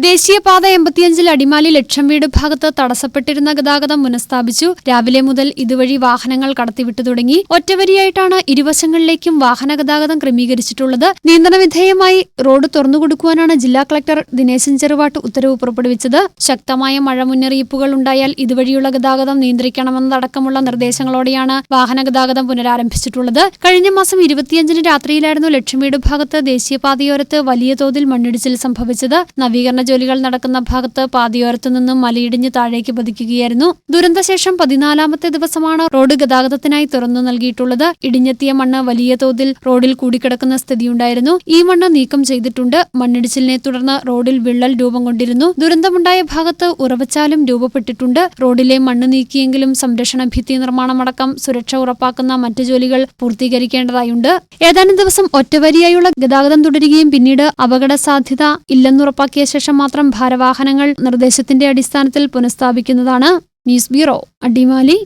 ദേശീയപാത എൺപത്തിയഞ്ചിൽ അടിമാലി ലക്ഷം വീട് ഭാഗത്ത് തടസ്സപ്പെട്ടിരുന്ന ഗതാഗതം പുനഃസ്ഥാപിച്ചു. രാവിലെ മുതൽ ഇതുവഴി വാഹനങ്ങൾ കടത്തിവിട്ടു തുടങ്ങി. ഒറ്റവരിയായിട്ടാണ് ഇരുവശങ്ങളിലേക്കും വാഹന ഗതാഗതം ക്രമീകരിച്ചിട്ടുള്ളത്. നിയന്ത്രണവിധേയമായി റോഡ് തുറന്നുകൊടുക്കുവാനാണ് ജില്ലാ കളക്ടർ ദിനേശൻ ചെറുവാട്ട് ഉത്തരവ് പുറപ്പെടുവിച്ചത്. ശക്തമായ മഴ മുന്നറിയിപ്പുകൾ ഉണ്ടായാൽ ഇതുവഴിയുള്ള ഗതാഗതം നിയന്ത്രിക്കണമെന്നതടക്കമുള്ള നിർദ്ദേശങ്ങളോടെയാണ് വാഹന ഗതാഗതം പുനരാരംഭിച്ചിട്ടുള്ളത്. കഴിഞ്ഞ മാസം ഇരുപത്തിയഞ്ചിന് രാത്രിയിലായിരുന്നു ലക്ഷം വീട് ഭാഗത്ത് ദേശീയപാതയോരത്ത് വലിയ തോതിൽ മണ്ണിടിച്ചിൽ സംഭവിച്ചത്. നവീകരണ ജോലികൾ നടക്കുന്ന ഭാഗത്ത് പാതയോരത്തു നിന്നും മലയിടിഞ്ഞ് താഴേക്ക് പതിക്കുകയായിരുന്നു. ദുരന്തശേഷം പതിനാലാമത്തെ ദിവസമാണ് റോഡ് ഗതാഗതത്തിനായി തുറന്നു നൽകിയിട്ടുള്ളത്. ഇടിഞ്ഞെത്തിയ മണ്ണ് വലിയ തോതിൽ റോഡിൽ കൂടിക്കിടക്കുന്ന സ്ഥിതിയുണ്ടായിരുന്നു. ഈ മണ്ണ് നീക്കം ചെയ്തിട്ടുണ്ട്. മണ്ണിടിച്ചിലിനെ തുടർന്ന് റോഡിൽ വിള്ളൽ രൂപം കൊണ്ടിരുന്നു. ദുരന്തമുണ്ടായ ഭാഗത്ത് ഉറവച്ചാലും രൂപപ്പെട്ടിട്ടുണ്ട്. റോഡിലെ മണ്ണ് നീക്കിയെങ്കിലും സംരക്ഷണ ഭിത്തി നിർമ്മാണമടക്കം സുരക്ഷ ഉറപ്പാക്കുന്ന മറ്റു ജോലികൾ പൂർത്തീകരിക്കേണ്ടതായുണ്ട്. ഏതാനും ദിവസം ഒറ്റവരിയായുള്ള ഗതാഗതം തുടരുകയും പിന്നീട് അപകട സാധ്യത ഇല്ലെന്നുറപ്പാക്കിയ ശേഷം മാത്രം ഭാരവാഹനങ്ങൾ നിർദ്ദേശത്തിന്റെ അടിസ്ഥാനത്തിൽ പുനഃസ്ഥാപിക്കുന്നതാണ് ന്യൂസ് ബ്യൂറോ. അടിമാലി